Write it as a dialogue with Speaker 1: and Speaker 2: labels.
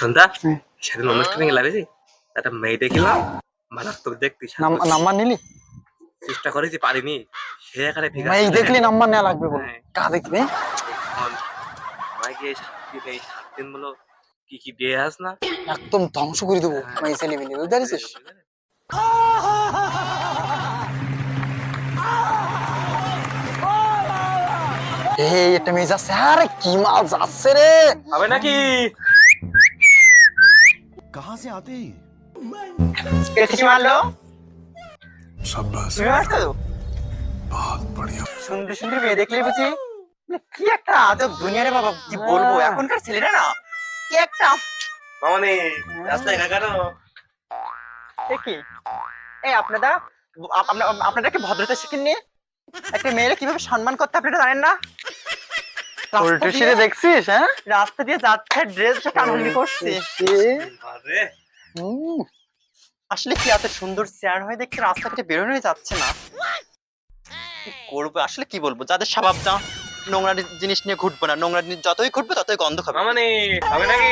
Speaker 1: সন্ধ্যা
Speaker 2: হ্যাঁ।
Speaker 1: সেদিন অনুষ্ঠানে একটা মেয়ে দেখিলাম মারাত্মক দেখতে
Speaker 2: নাম্বার নিলি?
Speaker 1: চেষ্টা করেছি পারিনি। সে এখানে ঠিক আছে।
Speaker 2: দেখলি নাম্বার নেওয়া লাগবে বল।
Speaker 1: হ্যাঁ।
Speaker 2: কা দেখবে
Speaker 1: আমাকে এই সাত দিন সাত দিন বলো কি কি দিয়ে আস না?
Speaker 2: একদম ধ্বংস করে দেবো। মাই ছেলে মিলে বুঝতে পারছিস? এই একটা মেয়ে যাচ্ছে আরে কি মাল যাচ্ছে রে?
Speaker 1: হবে নাকি?
Speaker 3: कहाँ से आते हैं ये?
Speaker 2: পেছি মারলো
Speaker 3: शाबाश
Speaker 2: তুমি মারছো
Speaker 3: बहुत बढ़िया
Speaker 2: সুন্দর সুন্দর মেয়ে দেখলে বুঝি কি একটা আজব দুনিয়া রে বাবা কি বলবো এখনকার ছেলেরা না কি একটা
Speaker 1: মামনি রাস্তায় একা কেন
Speaker 2: এ কি এই আপনারা আপনারা আপনারা কি ভদ্রতা শিখেননি একটা মেয়েরা কিভাবে সম্মান করতে আপনারা জানেন না রাস্তা সিঁড়ি
Speaker 4: দেখছিস হ্যাঁ?
Speaker 2: রাস্তা দিয়ে যাচ্ছে ড্রেস কানুনি করছে আসলে কি এত সুন্দর চেয়ার হয়ে দেখছি রাস্তা থেকে বেরোনো যাচ্ছে না? করব আসলে কি বলব যাদের স্বভাব যা নোংরা জিনিস নিয়ে ঘুরবো না। নোংরা জিনিস যতই ঘুরবে ততই গন্ধ খাবে।
Speaker 1: মানে হবে নাকি?